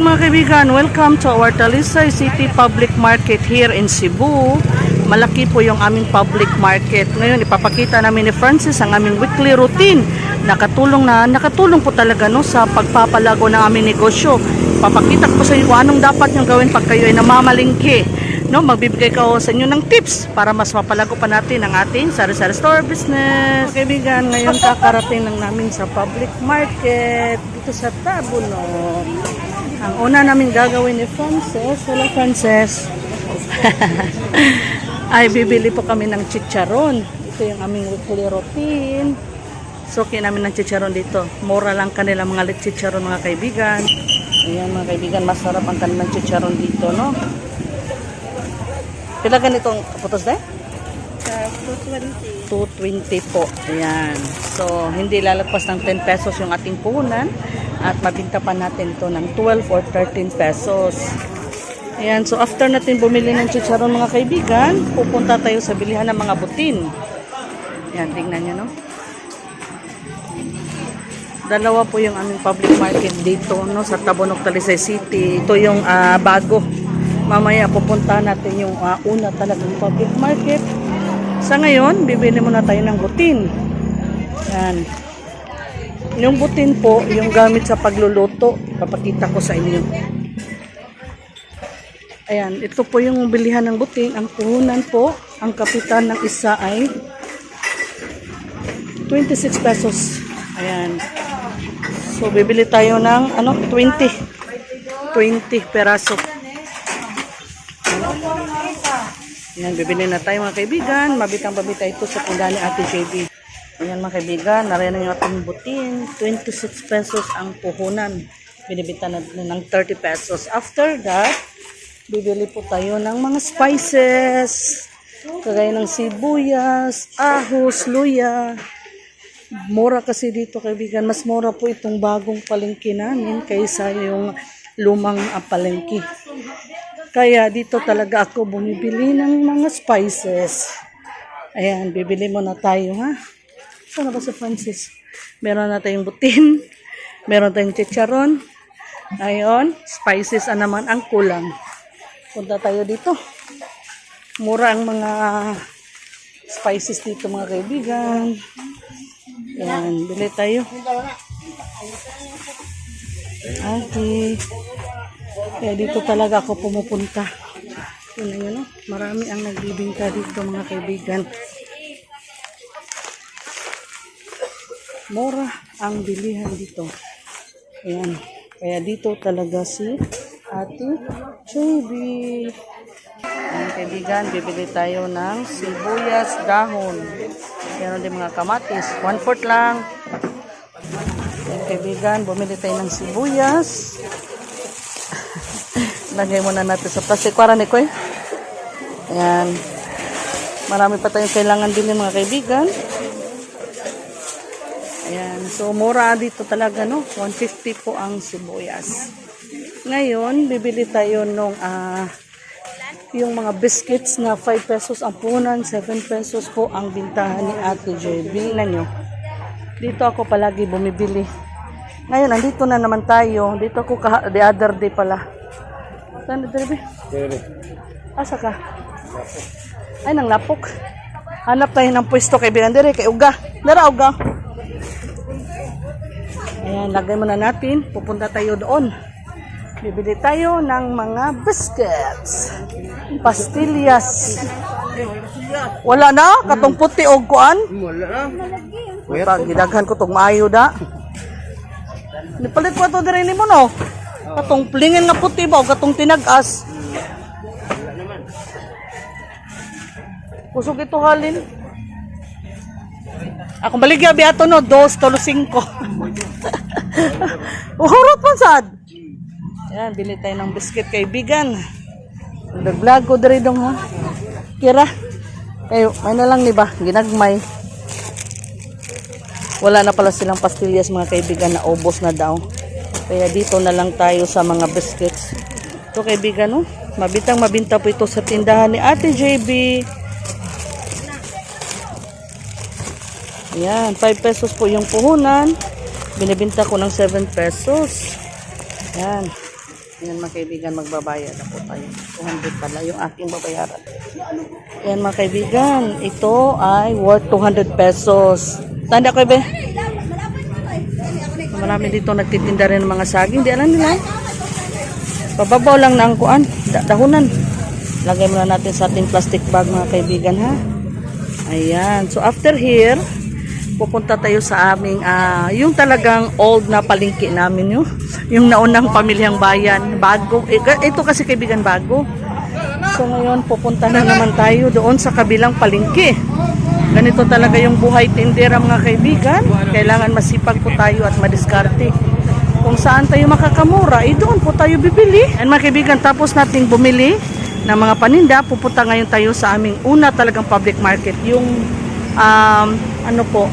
Mga kaibigan, welcome to our Talisay City Public Market here in Cebu. Malaki po yung aming public market. Ngayon, ipapakita namin ni Francis ang aming weekly routine. Nakatulong na, nakatulong po talaga no, sa pagpapalago ng aming negosyo. Papakita ko sa inyo kung anong dapat nyo gawin pag kayo ay namamalingki. No, magbibigay ko sa inyo ng tips para mas mapalago pa natin ang ating sari-sari store business. Mga Kaibigan, ngayon kakarating lang namin sa public market dito sa Tabuno. Ang una namin gagawin ni Frances, hello Frances, ay bibili po kami ng chicharon. Ito yung aming weekly routine. Suki namin ng chicharon dito. Mura lang kanila mga chicharon mga kaibigan. Ayan mga kaibigan, masarap ang kanilang chicharon dito, no? Pila ganitong putos na? Sa 220. 220 po. Ayan. So, hindi lalagpas ng 10 pesos yung ating puhunan at mabinta pa natin to ng 12 or 13 pesos. Ayan. So, after natin bumili ng chicharon mga kaibigan, pupunta tayo sa bilihan ng mga butin. Ayan, tingnan nyo, no? Dalawa po yung aming public market dito, no? Sa Tabonok, Talisay City. Ito yung ah, bago. Mamaya pupunta natin yung ah, una talagang public market. Sa ngayon, bibili muna tayo ng butin. Yan. Yung butin po, yung gamit sa pagluluto, papakita ko sa inyo. Ayan, ito po yung bilihan ng butin. Ang puhunan po, ang kapitan ng isa ay 26 pesos. Ayan. So, bibili tayo ng, ano, 20. 20 peraso. Ayan, bibili na tayo mga kaibigan. Mabitang babita ito sa tindahan ni Ate JB. Ayan mga kaibigan, nariyan yung ating butin. 26 pesos ang puhunan. Binibita na ng 30 pesos. After that, bibili po tayo ng mga spices. Kagaya ng sibuyas, ahos, luya. Mura kasi dito kaibigan. Mas mura po itong bagong palengke namin kaysa yung lumang palengke. Kaya dito talaga ako bumibili ng mga spices. Ayan, bibili muna tayo ha. Sana ba si Francis? Meron na tayong butin. Meron tayong chicharon. Ngayon, spices na naman ang kulang. Punta tayo dito. Mura ang mga spices dito mga kaibigan. Ayan, bili tayo. Okay. Kaya dito talaga ako pumupunta. Yun yun? Marami ang nagbibingka dito mga kaibigan. Mura ang bilihan dito. Ayan. Kaya dito talaga si Ate Chubby. Ayan kaibigan, bibili tayo ng sibuyas dahon. Meron din mga kamatis. One fourth lang. Ayan kaibigan, bumili tayo ng sibuyas. Lagay muna natin sa plastic. Para ni Koy. Ayan. Marami pa tayong kailangan din mga kaibigan. So, mura dito talaga, no? 150 po ang sibuyas. Ngayon, bibili tayo nung ah, yung mga biscuits na 5 pesos ang punan, 7 pesos po ang bintahan ni Ate JB. Tingnan nyo. Dito ako palagi bumibili. Ngayon, nandito na naman tayo. Dito ako the other day pala. Saan na, Derby? Asa ka? Ay, nang lapok. Hanap tayo ng pwesto kay Birandere, kay Uga. Dara, Uga. Ayan, lagay muna natin. Pupunta tayo doon. Bibili tayo ng mga biscuits. Pastillas. Wala na? Katong puti o kuan? Wala gidaghan ko tong maayo da. Nipalit ko ito din mo no? Katong plingin nga puti ba o katong tinagas? Kusog ito halin. Ako baligya biato no, dos, tolo, singko. Uhurot mo sad. Yan, bili tayo ng biscuit kaibigan. Nag-vlog ko diri dong ha. Kira. Kayo, may na lang ni ba? Ginagmay. Wala na pala silang pastillas mga kaibigan na ubos na daw. Kaya dito na lang tayo sa mga biscuits. Ito kaibigan, no? Mabitang mabinta po ito sa tindahan ni Ate JB. Ayan, 5 pesos po yung puhunan. Binibinta ko ng 7 pesos. Ayan. Yan mga kaibigan, magbabayad ako tayo. 200 pala yung aking babayaran. Yan mga kaibigan, ito ay worth 200 pesos. Tanda ko, be? Marami dito nagtitinda rin ng mga saging. Di alam nila. Pababaw lang na ang kuan. Da- dahunan. Lagay muna natin sa ating plastic bag mga kaibigan ha. Ayan. So after here, pupunta tayo sa aming, ah, yung talagang old na palingki namin yun. Yung naunang pamilyang bayan. Bago. Eh, ito kasi kaibigan bago. So ngayon, pupunta na naman tayo doon sa kabilang palingki. Ganito talaga yung buhay tindera mga kaibigan. Kailangan masipag po tayo at madiskarte. Kung saan tayo makakamura, eh doon po tayo bibili. And mga kaibigan, tapos nating bumili ng mga paninda, pupunta ngayon tayo sa aming una talagang public market. Yung, um, ano po,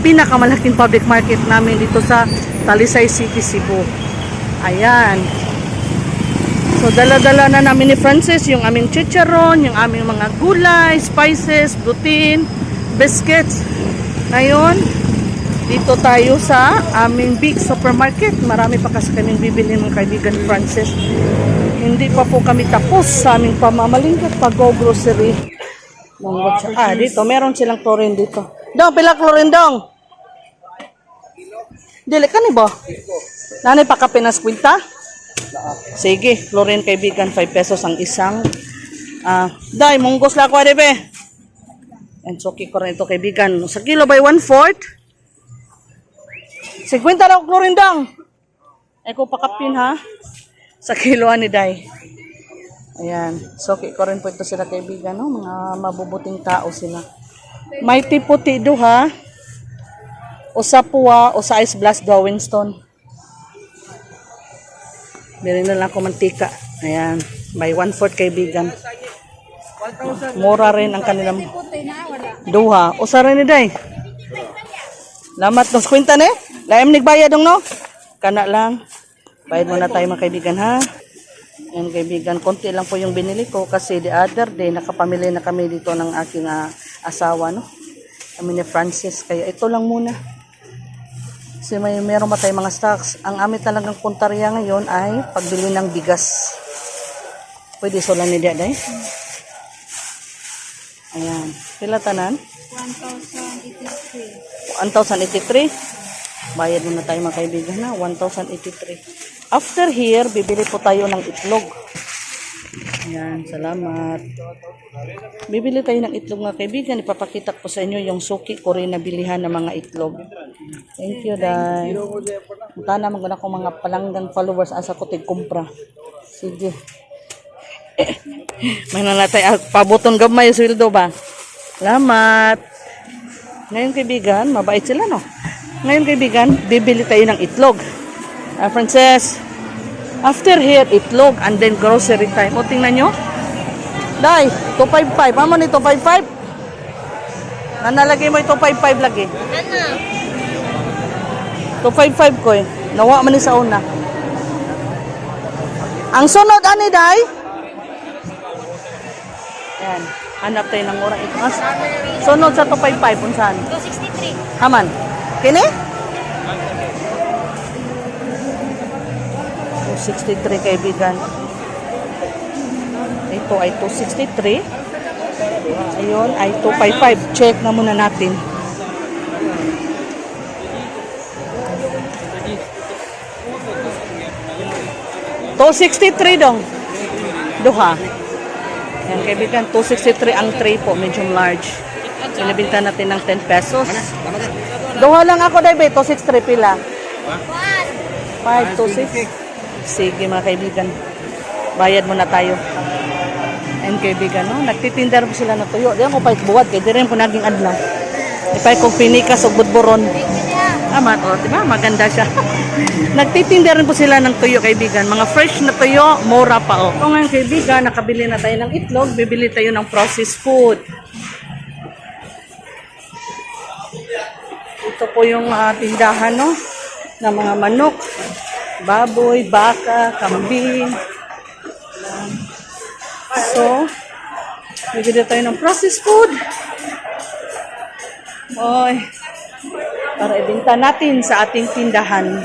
pinakamalaking public market namin dito sa Talisay City, Cebu. Ayan. So, dala-dala na namin ni Francis yung aming chicharon, yung aming mga gulay, spices, gluten, biscuits. Ngayon, dito tayo sa aming big supermarket. Marami pa kasi kaming bibili ng kaibigan Francis. Hindi pa po kami tapos sa aming pamamalingkat pag-grocery. Ah, dito. Meron silang chlorine dito. Dong, pila chlorine dong? Dili ka ni ba? Nanay pa ka pinas kwinta? Sige, chlorine kaibigan, 5 pesos ang isang. Ah, dai, munggos la ko be. And so, ko rin ito kaibigan. Sa kilo by 1/4. 50 na chlorine dang. Eko pakapin ha. Sa kilo ni dai. Ayan. So, ko rin po ito sila kaibigan. No? Mga mabubuting tao sila. May tiputi do ha. Usa puwa, usa ice blast do Winston. Bili na lang ako mantika. Ayan. By one-fourth kaibigan. Mura rin ang kanilang duha. Usa rin ni day. Lamat nos kwenta ne. Laim nigbayad dong no. Kana lang. Bayad muna tayo mga kaibigan ha. Yan kaibigan, konti lang po yung binili ko kasi the other day nakapamili na kami dito ng aking ah, asawa no. Kami ni Francis kaya ito lang muna. Kasi may meron tayong mga stocks. Ang amin talagang puntarya ngayon ay pagbili ng bigas. Pwede sola ni Diaday. Ayan. Pila tanan? 1,083. 1,083. Bayad muna tayo mga kaibigan na. 1,083. After here, bibili po tayo ng itlog. Ayan, salamat. Bibili tayo ng itlog mga kaibigan. Ipapakita ko sa inyo yung suki ko rin na bilihan ng mga itlog. Thank you, Day. Punta naman ko na akong mga palanggang followers asa ko kumpra. Sige. May nalatay. Ah, pabuton gamay yung sweldo ba? Salamat. Ngayon kaibigan, mabait sila no? Ngayon kaibigan, bibili tayo ng itlog. Ah, Frances, after here, itlog and then grocery time. O, tingnan nyo. Day, 255. Amo ni 255? Nanalagay mo ito 55 lagi. Ano? 255 ko eh. Nawa man ni sa una. Ang sunod ani day? Yan. Hanap tayo ng murang ito. As, sunod sa 255 unsan? 263. Haman. Kini? 263 kaibigan. Ito ay 263. Ayun ay 255. Check na muna natin. To 63 dong. Duha. Yan kaibigan, 263 ang tray po, medium large. Binibinta natin ng 10 pesos. Duha lang ako, Dave. 263 pila. 5, 2, 6. Sige mga kaibigan. Bayad muna tayo. And kaibigan, no? Nagtitinda rin sila ng tuyo. Diyan ko pa buwad. Kaya di rin po naging adlaw. Ipay kong pinikas o budburon. Tama to, di ba? Maganda siya. Nagtitinda rin po sila ng tuyo, kaibigan. Mga fresh na tuyo, mura pa, oh. Kung ngayon, kaibigan, nakabili na tayo ng itlog, bibili tayo ng processed food. Ito po yung ah, tindahan, no? ng mga manok, baboy, baka, kambing. So, bibili tayo ng processed food. Oy, para ibenta natin sa ating tindahan.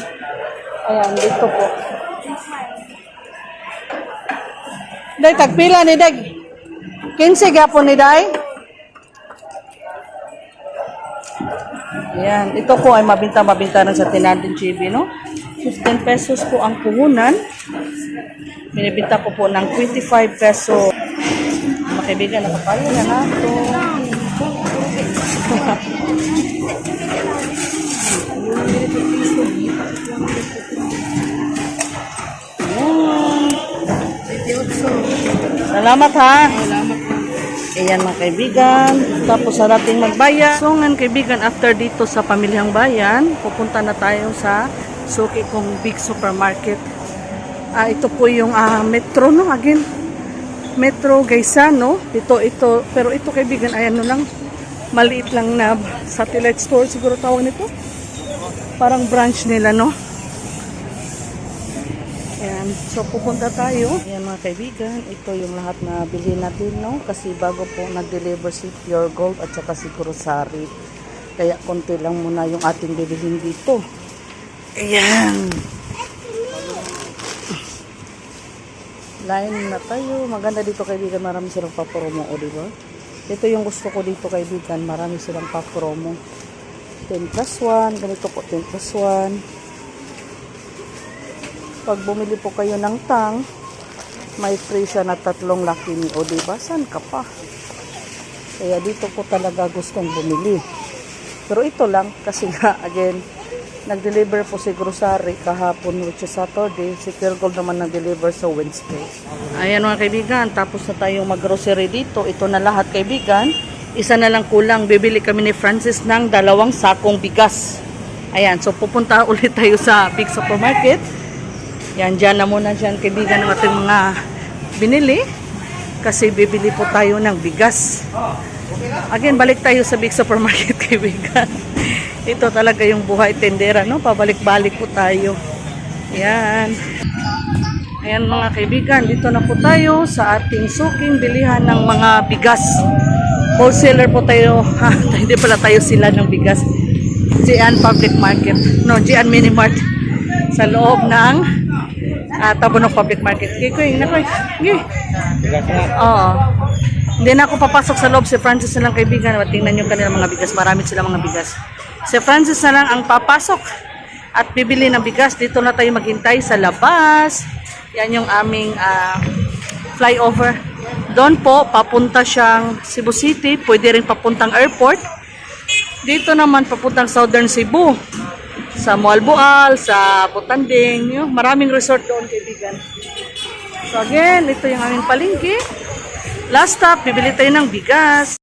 Ayan, dito po. Day, tagpila ni Day. 15 gapon ni Day. Ayan, ito po ay mabinta-mabinta na sa tinanding GB, no? 15 pesos po ang puhunan. Binibinta ko po ng 25 peso. Mga kaibigan, nakapaya na nga ito. Salamat ha. Ayan mga kaibigan. Tapos sa ating magbaya. So nga kaibigan, after dito sa Pamilyang Bayan, pupunta na tayo sa Suki kong Big Supermarket. Ah, ito po yung ah, metro, no? Again, metro Gaisano. Ito, ito. Pero ito kaibigan, ay ano lang, maliit lang na satellite store siguro tawag nito. Parang branch nila, no? Ayan. So, pupunta tayo. Ayan mga kaibigan, ito yung lahat na bilhin natin, no? Kasi bago po nag-deliver si Pure Gold at saka si Kurosari. Kaya konti lang muna yung ating bibilhin dito. Ayan. Line na tayo. Maganda dito kaibigan, marami silang papromo, o diba? Ito yung gusto ko dito kaibigan, marami silang papromo. 10 plus 1, ganito po 10 plus 1 pag bumili po kayo ng tang, may free siya na tatlong lucky me. O diba, saan ka pa? Kaya dito po talaga gustong bumili. Pero ito lang, kasi nga, again, nag-deliver po si Grocery kahapon, which is Saturday. Si Pure Gold naman nag-deliver sa Wednesday. Ayan mga kaibigan, tapos na tayong mag-grocery dito. Ito na lahat kaibigan. Isa na lang kulang, bibili kami ni Francis ng dalawang sakong bigas. Ayan, so pupunta ulit tayo sa big supermarket. Yan, dyan na muna dyan, kaibigan ng ating mga binili. Kasi bibili po tayo ng bigas. Again, balik tayo sa big supermarket, kaibigan. Ito talaga yung buhay tendera, no? Pabalik-balik po tayo. Yan. Ayan mga kaibigan, dito na po tayo sa ating suking bilihan ng mga bigas. Wholesaler po tayo. Ha, hindi pala tayo sila ng bigas. Gian Public Market. No, Gian Mini Mart. Sa loob ng ah, Tabunok Public Market. Kikoy, koy, nakoy. Gi. Oo. Hindi na ako papasok sa loob. Si Francis na lang kaibigan. Tingnan nyo kanilang mga bigas. Marami sila mga bigas. Si Francis na lang ang papasok at bibili ng bigas. Dito na tayo maghintay sa labas. Yan yung aming ah, flyover. Doon po, papunta siyang Cebu City. Pwede rin papuntang airport. Dito naman papuntang Southern Cebu. Sa Moalboal, sa Butanding. Yung maraming resort doon, kaibigan. So again, ito yung aming palengke. Last stop, bibili tayo ng bigas.